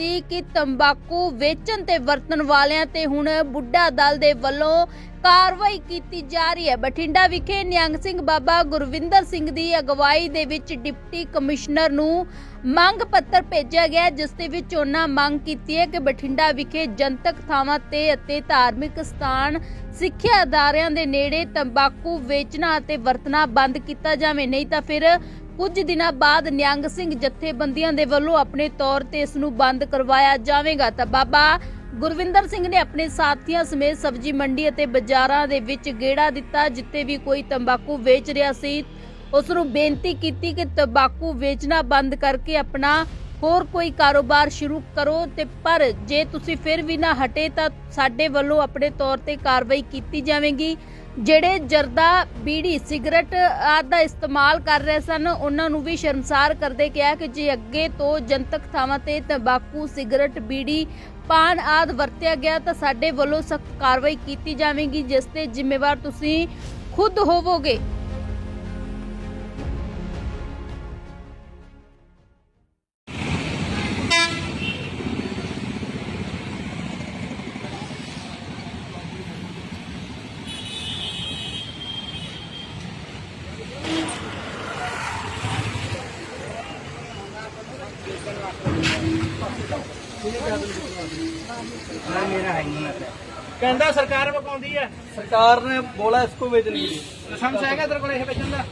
ਕੀਤੀ ਕਿ ਤੰਬਾਕੂ ਵੇਚਣ ਤੇ ਵਰਤਣ ਵਾਲਿਆਂ ਤੇ ਹੁਣ ਬੁੱਢਾ ਦਲ ਦੇ ਵੱਲੋਂ ਕਾਰਵਾਈ ਕੀਤੀ ਜਾ ਰਹੀ ਹੈ। ਬਠਿੰਡਾ ਵਿਖੇ ਨਿਹੰਗ ਸਿੰਘ ਬਾਬਾ ਗੁਰਵਿੰਦਰ ਸਿੰਘ ਦੀ ਅਗਵਾਈ ਦੇ ਵਿੱਚ ਡਿਪਟੀ ਕਮਿਸ਼ਨਰ ਨੂੰ ਮੰਗ ਪੱਤਰ ਭੇਜਿਆ ਗਿਆ ਜਿਸ ਦੇ ਵਿੱਚ ਉਹਨਾਂ ਮੰਗ ਕੀਤੀ ਹੈ ਕਿ ਬਠਿੰਡਾ ਵਿਖੇ ਜਨਤਕ ਥਾਵਾਂ ਤੇ ਅਤੇ ਧਾਰਮਿਕ ਸਥਾਨ, ਸਿੱਖਿਆ ਅਦਾਰਿਆਂ ਦੇ ਨੇੜੇ ਤੰਬਾਕੂ ਵੇਚਣਾ ਅਤੇ ਵਰਤਣਾ ਬੰਦ ਕੀਤਾ ਜਾਵੇ। ਨਹੀਂ ਤਾਂ ਫਿਰ ਕੁਝ ਦਿਨਾਂ ਬਾਅਦ ਨਿਹੰਗ ਸਿੰਘ ਜਥੇਬੰਦੀਆਂ ਦੇ ਵੱਲੋਂ ਆਪਣੇ ਤੌਰ ਤੇ ਇਸ ਨੂੰ ਬੰਦ ਕਰਵਾਇਆ ਜਾਵੇਗਾ। ਤਾਂ ਬਾਬਾ ਗੁਰਵਿੰਦਰ ਸਿੰਘ ਨੇ ਆਪਣੇ ਸਾਥੀਆਂ ਸਮੇਤ ਸਬਜ਼ੀ ਮੰਡੀ ਅਤੇ ਬਾਜ਼ਾਰਾਂ ਦੇ ਵਿੱਚ ਗੇੜਾ ਦਿੱਤਾ, ਜਿੱਥੇ ਵੀ ਕੋਈ ਤੰਬਾਕੂ ਵੇਚ ਰਿਹਾ ਸੀ। ਉਸ ਨੂੰ ਬੇਨਤੀ ਕੀਤੀ ਕਿ ਤੰਬਾਕੂ ਵੇਚਣਾ ਬੰਦ ਕਰਕੇ ਆਪਣਾ ਹੋਰ ਕੋਈ ਕਾਰੋਬਾਰ ਸ਼ੁਰੂ ਕਰੋ ਤੇ ਪਰ ਜੇ ਤੁਸੀਂ ਫਿਰ ਵੀ ਨਾ ਹਟੇ ਤਾਂ ਸਾਡੇ ਵੱਲੋਂ ਆਪਣੇ ਤੌਰ ਤੇ ਕਾਰਵਾਈ ਕੀਤੀ ਜਾਵੇਗੀ। ਜਿਹੜੇ ਜਰਦਾ ਬੀੜੀ ਸਿਗਰਟ ਆਦਿ ਦਾ ਇਸਤੇਮਾਲ ਕਰ ਰਹੇ ਸਨ, ਉਹਨਾਂ ਨੂੰ ਵੀ ਸ਼ਰਮਸਾਰ ਕਰਦੇ ਕਿਹਾ ਕਿ ਜੇ ਅੱਗੇ ਤੋਂ ਜਨਤਕ ਥਾਵਾਂ ਤੇ ਤੰਬਾਕੂ, ਸਿਗਰਟ, ਬੀੜੀ, ਪਾਨ ਆਦਿ ਵਰਤਿਆ ਗਿਆ ਤਾਂ ਸਾਡੇ ਵੱਲੋਂ ਸਖਤ ਕਾਰਵਾਈ ਕੀਤੀ ਜਾਵੇਗੀ, ਜਿਸ ਤੇ ਜ਼ਿੰਮੇਵਾਰ ਤੁਸੀਂ ਖੁਦ ਹੋਵੋਗੇ। ਕਹਿੰਦਾ ਸਰਕਾਰ ਵਕਾਉਂਦੀ ਹੈ ਸਰਕਾਰ ਨੇ ਬੋਲਾ ਇਸ ਕੋ ਵੇਚਣੀ ਹੈ ਲਾਇਸੈਂਸ ਹੈਗਾ ਤੇਰੇ ਕੋਲ ਇਹ ਵੇਚਣ ਦਾ?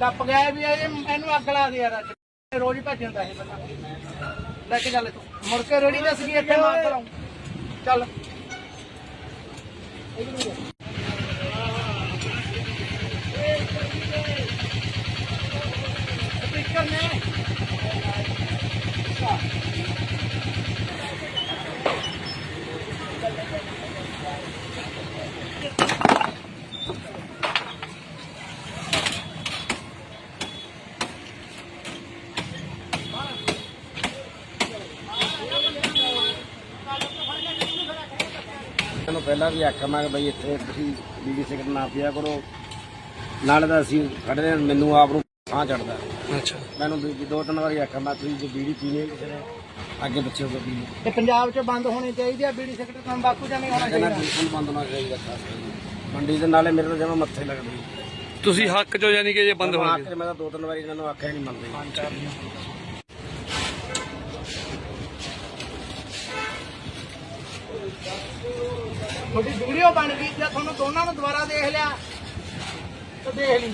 ਟੱਪ ਗਿਆ ਵੀ ਇਹ ਇਹਨੂੰ ਅੱਗ ਲਾ ਦੇ ਯਾਰ ਰੋਜ਼ ਹੀ ਭੱਜ ਜਾਂਦਾ ਇਹ ਬੰਦਾ। ਲੈ ਕੇ ਚੱਲ ਤੂੰ ਮੁੜ ਰੇੜੀ ਦੱਸ ਗਈ ਇੱਥੇ ਮਾਰ ਕਰਾਉਂ ਚੱਲ। ਪਹਿਲਾਂ ਵੀ ਆਖਿਆ ਮੈਂ ਬਈ ਇੱਥੇ ਤੁਸੀਂ ਬੀੜੀ ਸਿਗਰਟ ਨਾ ਪੀਆ ਕਰੋ। ਨਾਲੇ ਤਾਂ ਅਸੀਂ ਖੜਦੇ ਮੈਨੂੰ ਆਪ ਨੂੰ ਸਾਹ ਚੜਦਾ ਅੱਛਾ। ਮੈਨੂੰ ਵੀ ਦੋ ਤਿੰਨ ਵਾਰੀ ਆਖਿਆ ਮੈਂ ਤੁਸੀਂ ਜੇ ਬੀੜੀ ਪੀਣੀ ਕਿਸੇ ਨੇ ਅੱਗੇ ਬੱਚੇ ਹੋ ਕੇ ਤੇ ਪੰਜਾਬ 'ਚ ਬੰਦ ਹੋਣੀ ਚਾਹੀਦੀ ਆ ਬੀੜੀ ਸਿਗਰਟ ਤੰਬਾਕੂ ਜਮੇ ਹੋਣਾ ਚਾਹੀਦਾ। ਬਿਲਕੁਲ ਬੰਦ ਨਾ ਕਰੀ ਰੱਖਾ ਮੰਡੀ ਦੇ ਨਾਲੇ ਮੇਰੇ ਤਾਂ ਜਮਾ ਮੱਥੇ ਲੱਗਦੀ। ਤੁਸੀਂ ਹੱਕ ਜੋ ਯਾਨੀ ਕਿ ਜੇ ਬੰਦ ਹੋ ਗਏ ਮੈਂ ਤਾਂ ਦੋ ਤਿੰਨ ਵਾਰੀ ਇਹਨਾਂ ਨੂੰ ਆਖਿਆ ਨਹੀਂ ਮੰਨਦੇ। ਤੁਹਾਡੀ ਵੀਡੀਓ ਬਣ ਗਈ ਜੇ ਤੁਹਾਨੂੰ ਦੋਨਾਂ ਨੂੰ ਦੁਬਾਰਾ ਦੇਖ ਲਿਆ? ਤਾਂ ਦੇਖ ਲਈ।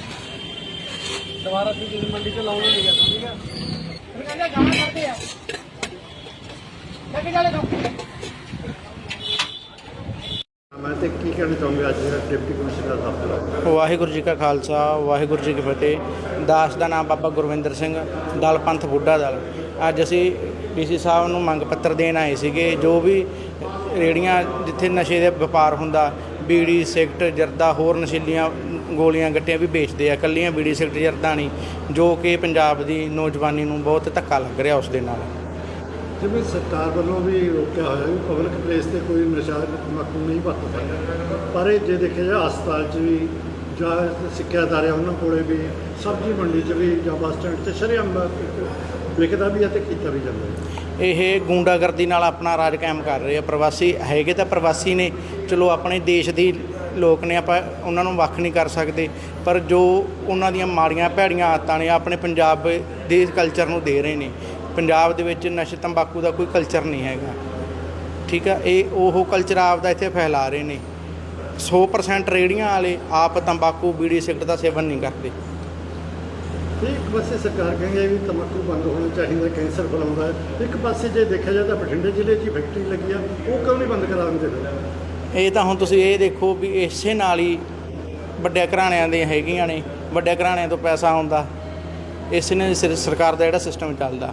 ਦੁਬਾਰਾ ਤੁਸੀਂ ਮੰਡੀ ਤੇ ਲਾਉਣੀ ਨਹੀਂ ਜਾਂਦਾ ਠੀਕ ਹੈ ਫਿਰ ਕਹਿੰਦੇ ਗਾਣਾ ਕਰਦੇ ਆ। ਲੈ ਕੇ ਜਾਲੇ ਤੂੰ ਮੈਂ ਤੇ ਕੀ ਕਹਿਣਾ ਚਾਹੁੰਗਾ ਅੱਜ ਜਿਹੜਾ ਡਿਪਟੀ ਕਮਿਸ਼ਨਰ ਦਾ ਦਫ਼ਤਰ ਵਾਹਿਗੁਰੂ ਜੀ ਕਾ ਖਾਲਸਾ ਵਾਹਿਗੁਰੂ ਜੀ ਕੀ ਫਤਿਹ। ਦਾਸ ਦਾ ਨਾਮ ਬਾਬਾ ਗੁਰਵਿੰਦਰ ਸਿੰਘ ਦਲ ਪੰਥ ਬੁੱਢਾ ਦਲ। ਅੱਜ ਅਸੀਂ ਡੀਸੀ ਸਾਹਿਬ ਨੂੰ ਮੰਗ ਪੱਤਰ ਦੇਣ ਆਏ ਸੀਗੇ ਜੋ ਵੀ ਰੇੜੀਆਂ ਜਿੱਥੇ ਨਸ਼ੇ ਦੇ ਵਪਾਰ ਹੁੰਦਾ, ਬੀੜੀ, ਸਿਗਰਟ, ਜਰਦਾ, ਹੋਰ ਨਸ਼ੀਲੀਆਂ ਗੋਲੀਆਂ, ਗੱਟੀਆਂ ਵੀ ਵੇਚਦੇ ਆ ਕੱਲੀਆਂ ਬੀੜੀ, ਸਿਗਰਟ, ਜਰਦਾ ਨਹੀਂ, ਜੋ ਕਿ ਪੰਜਾਬ ਦੀ ਨੌਜਵਾਨੀ ਨੂੰ ਬਹੁਤ ਧੱਕਾ ਲੱਗ ਰਿਹਾ ਉਸ ਦੇ ਨਾਲ। ਜਿਵੇਂ ਸਰਕਾਰ ਵੱਲੋਂ ਵੀ ਰੋਕਿਆ ਹੋਇਆ ਵੀ ਪਬਲਿਕ ਪਲੇਸ ਤੇ ਕੋਈ ਨਸ਼ਾ ਤੰਬਾਕੂ ਨਹੀਂ ਵਰਤ ਸਕਦਾ ਪਰ ਇਹ ਜੇ ਦੇਖਿਆ ਜਾਏ, ਹਸਪਤਾਲ 'ਚ ਵੀ ਜਾਂ ਸਿੱਖਿਆ ਅਦਾਰੇ ਉਹਨਾਂ ਕੋਲੇ ਵੀ ਸਬਜ਼ੀ ਮੰਡੀ 'ਚ ਵੀ ਜਾਂ ਬੱਸ ਸਟੈਂਡ ਤੇ ਸ਼ਰੇਆਮ ਵਿਕਦਾ ਵੀ ਹੈ ਤੇ ਕੀਤਾ ਵੀ ਜਾਂਦਾ ਹੈ। ਇਹ ਗੁੰਡਾਗਰਦੀ ਨਾਲ ਆਪਣਾ ਰਾਜ ਕਾਇਮ ਕਰ ਰਹੇ ਆ ਪ੍ਰਵਾਸੀ, ਹੈਗੇ ਤਾਂ ਪ੍ਰਵਾਸੀ ਨੇ, ਚਲੋ ਆਪਣੇ ਦੇਸ਼ ਦੀ ਲੋਕ ਨੇ, ਆਪਾਂ ਉਹਨਾਂ ਨੂੰ ਵੱਖ ਨਹੀਂ ਕਰ ਸਕਦੇ, ਪਰ ਜੋ ਉਹਨਾਂ ਦੀਆਂ ਮਾੜੀਆਂ ਭੈੜੀਆਂ ਆਦਤਾਂ ਨੇ, ਆਪਣੇ ਪੰਜਾਬ ਦੇ ਕਲਚਰ ਨੂੰ ਦੇ ਰਹੇ ਨੇ, ਪੰਜਾਬ ਦੇ ਵਿੱਚ ਨਸ਼ੇ, ਤੰਬਾਕੂ ਦਾ ਕੋਈ ਕਲਚਰ ਨਹੀਂ ਹੈਗਾ। ਠੀਕ ਆ, ਇਹ ਉਹ ਕਲਚਰ ਆਪਦਾ ਇੱਥੇ ਫੈਲਾ ਰਹੇ ਨੇ। 100% ਰੇੜੀਆਂ ਵਾਲੇ ਆਪ ਤੰਬਾਕੂ, ਬੀੜੀ, ਸਿਗਰਟ ਦਾ ਸੇਵਨ ਨਹੀਂ ਕਰਦੇ। ਤੇ ਇੱਕ ਪਾਸੇ ਸਰਕਾਰ ਕਹਿੰਦੀ ਵੀ ਤੰਬਾਕੂ ਬੰਦ ਹੋਣਾ ਚਾਹੀਦਾ, ਕੈਂਸਰ ਫੈਲਾਉਂਦਾ ਹੈ। ਇੱਕ ਪਾਸੇ ਜੇ ਦੇਖਿਆ ਜਾਏ ਤਾਂ ਬਠਿੰਡੇ ਜ਼ਿਲ੍ਹੇ 'ਚ ਹੀ ਫੈਕਟਰੀ ਲੱਗੀ ਆ, ਉਹ ਕਿਉਂ ਨਹੀਂ ਬੰਦ ਕਰਾ ਦਿੰਦੇ? ਫਿਰ ਇਹ ਤਾਂ ਹੁਣ ਤੁਸੀਂ ਇਹ ਦੇਖੋ ਵੀ ਇਸੇ ਨਾਲ ਹੀ ਵੱਡਿਆਂ ਘਰਾਣਿਆਂ ਦੇ ਹੈਗੀਆਂ ਨੇ। ਵੱਡਿਆਂ ਘਰਾਣਿਆਂ ਤੋਂ ਪੈਸਾ ਆਉਂਦਾ। ਇਸੇ ਨੇ ਸਿਰ- ਸਰਕਾਰ ਦਾ ਜਿਹੜਾ ਸਿਸਟਮ ਚੱਲਦਾ।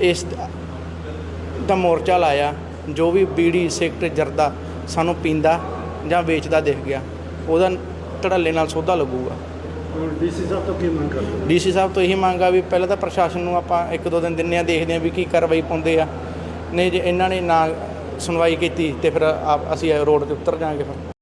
ਇਸ ਦਾ ਮੋਰਚਾ ਲਾਇਆ ਜੋ ਵੀ ਬੀੜੀ ਸਿਗਰਟ ਜਰਦਾ ਸਾਨੂੰ ਪੀਂਦਾ ਜਾਂ ਵੇਚਦਾ ਦਿਖ ਗਿਆ ਉਹਦਾ ਧੜੱਲੇ ਨਾਲ ਸੋਧਾ ਲੱਗੂਗਾ। ਹੁਣ ਡੀਸੀ ਸਾਹਿਬ ਤੋਂ ਕੀ ਮੰਗ ਕਰਦੇ ਡੀਸੀ ਸਾਹਿਬ ਤੋਂ ਇਹੀ ਮੰਗ ਆ ਵੀ ਪਹਿਲਾਂ ਤਾਂ ਪ੍ਰਸ਼ਾਸਨ ਨੂੰ ਆਪਾਂ ਇੱਕ ਦੋ ਦਿਨ ਦਿੰਨੇ ਆ ਦੇਖਦੇ ਆ ਵੀ ਕੀ ਕਾਰਵਾਈ ਪਾਉਂਦੇ ਆ। ਨਹੀਂ ਜੇ ਇਹਨਾਂ ਨੇ ਨਾ ਸੁਣਵਾਈ ਕੀਤੀ ਤੇ ਫਿਰ ਆਪ ਅਸੀਂ ਰੋਡ ਤੇ ਉਤਰ ਜਾਾਂਗੇ ਫਿਰ।